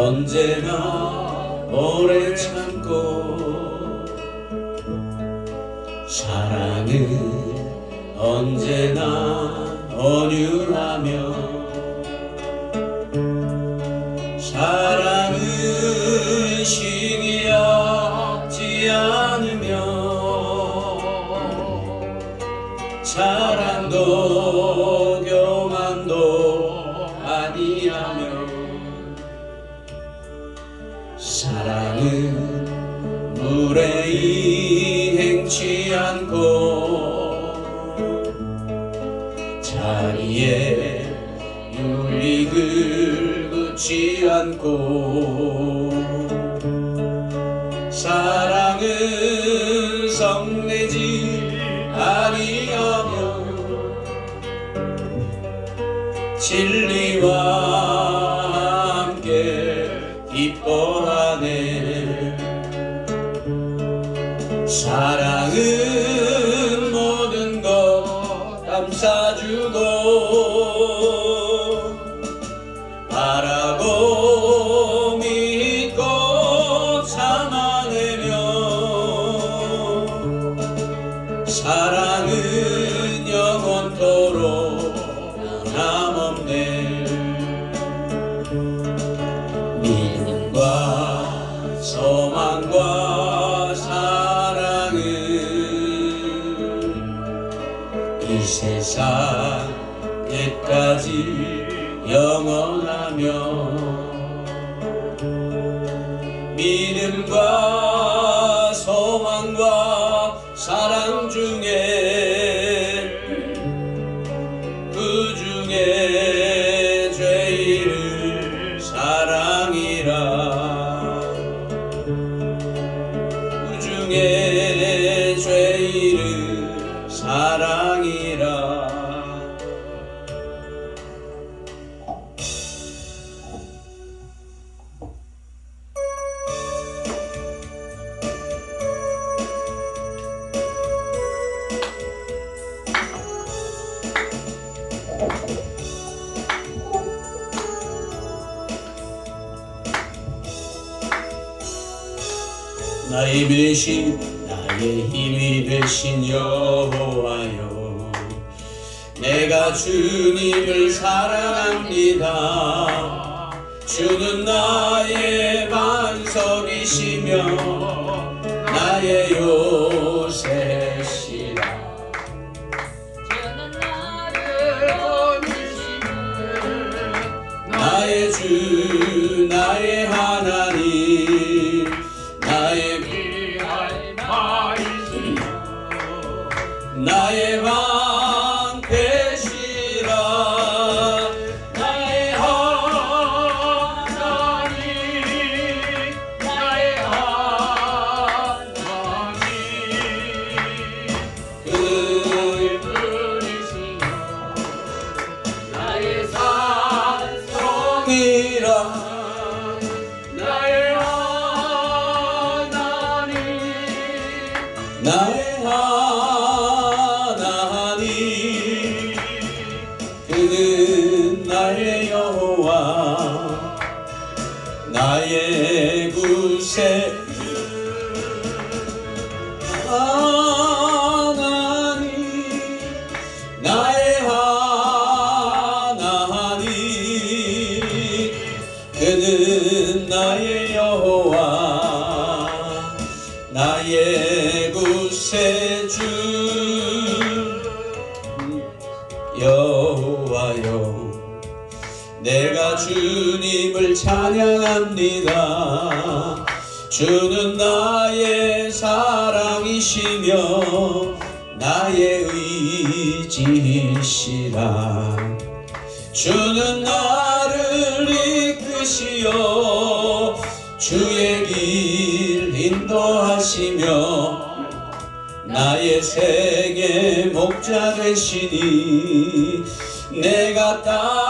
언제나 오래 참고 사랑은 언제나 온유하며 사랑은 시 않고 사랑은 성내지 아니하며 진리와 함께 기뻐하네. 사랑은 변함없네 믿음과 소망과 사랑은 이 세상 끝까지 영원하며 믿음과 소망과 사랑 나의 배신 나의 힘이 되신 여호와여. 내가 주님을 사랑합니다. 주는 나의 반석이시며 나의 요 나의 왕 되시라. 나의 하나님 나의 하나님. 그 분이시여 나의 산성 성이라. 나의 하나님 나의 나의 하나님 그는 나의 여호와 나의 구세주. 여호와여 내가 주님을 찬양합니다. 주는 나의 사랑이시며 나의 의 지시라. 주는 나를 이끄시어 주의 길 인도하시며 나의 생의 목자 되시니 내가 따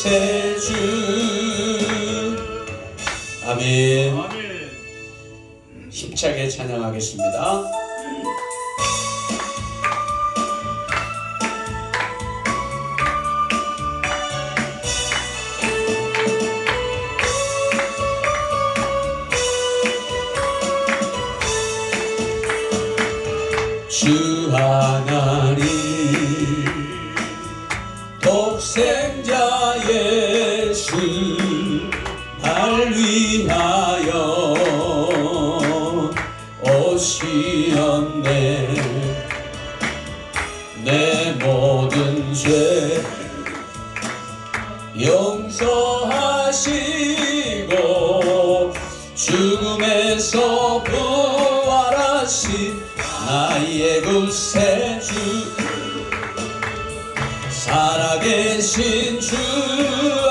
세주. 아멘. 아멘. 힘차게 찬양하겠습니다. 주 하나님 용서하시고 죽음에서 부활하신 나의 구세주. 살아계신 주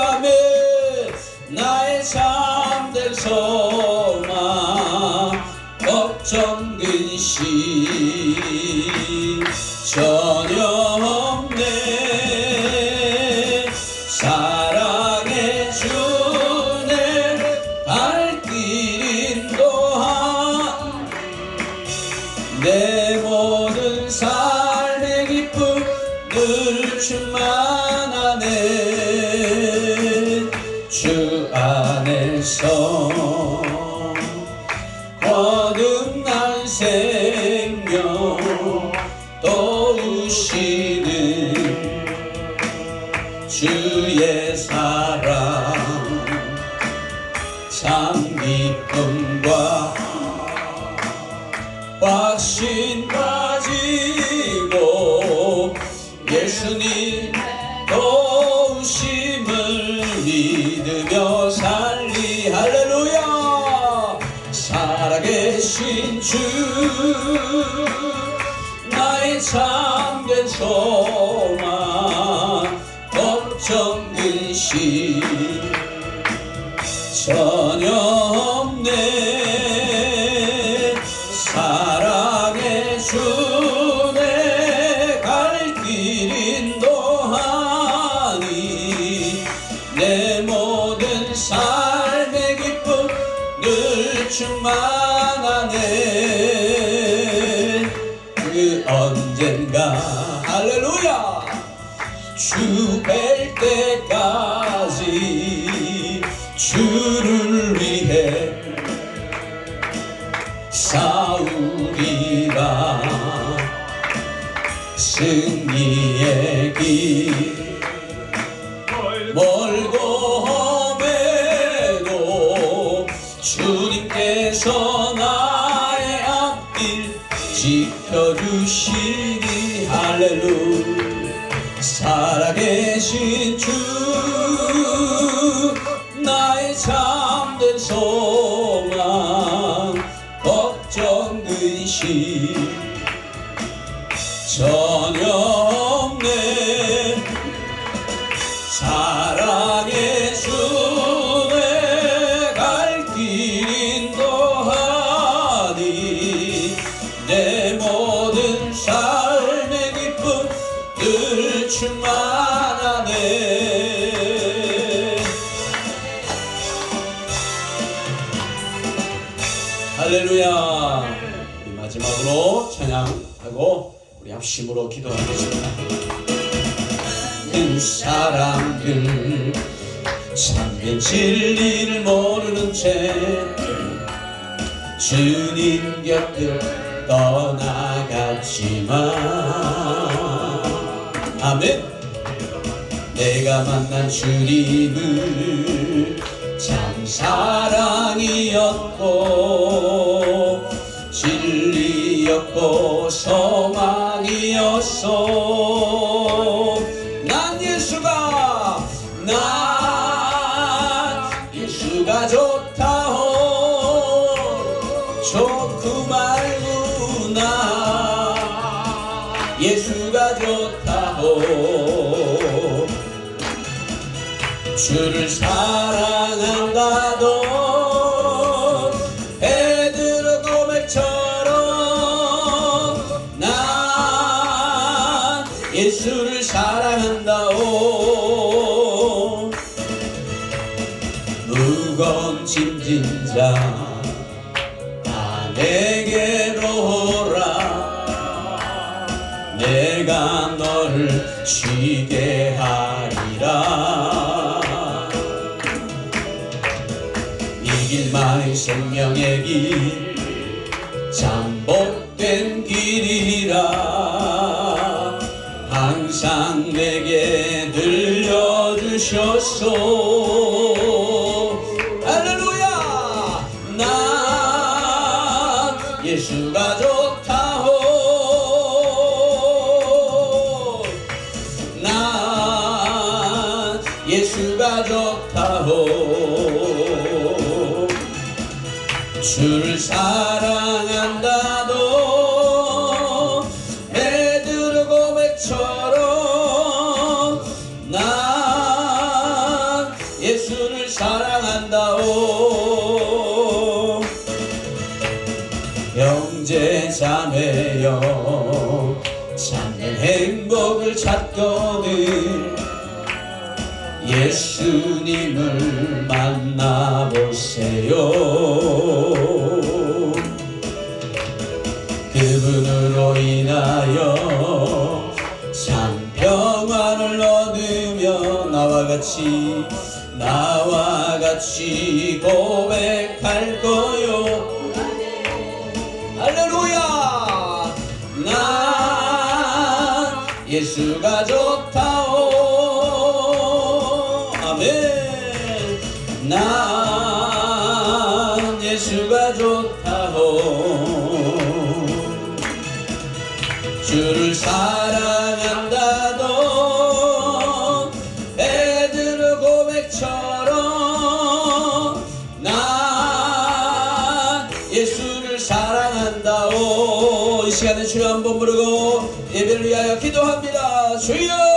아멘. 나의 참된 소망 걱정 근심 주 안에서 거듭난 생명 도우시는 주의 사랑 참 기쁨과 확신 가지고 예수님 주를 위해 싸우리라 승리의 길 멀고 험해도 주님께서 나의 앞길 지켜주시니 할렐루야 살아계신 주 참된 합심으로 기도하겠습니다. 큰 사람들 참된 진리를 모르는 채 주님 곁을 떠나갔지만 아멘. 내가 만난 주님은 참 사랑이었고 진리였고 소망 이었소 난 예수가 난 예수가 좋다호 좋고 말고 나 예수가 좋다호 주를 사랑 생명의 길 잠복된 길이라 항상 내게 들려주셨소 주를 사랑한다도 베드로 고백처럼 난 예수를 사랑한다오. 형제 자매여 참된 행복을 찾거든 예수님을 만나보세요 참 평안을 얻으며 나와 같이 나와 같이 고백할 거요. 할렐루야! 난 예수가 좋다오. 아멘. 난 예수가 좋다오. 주를 사랑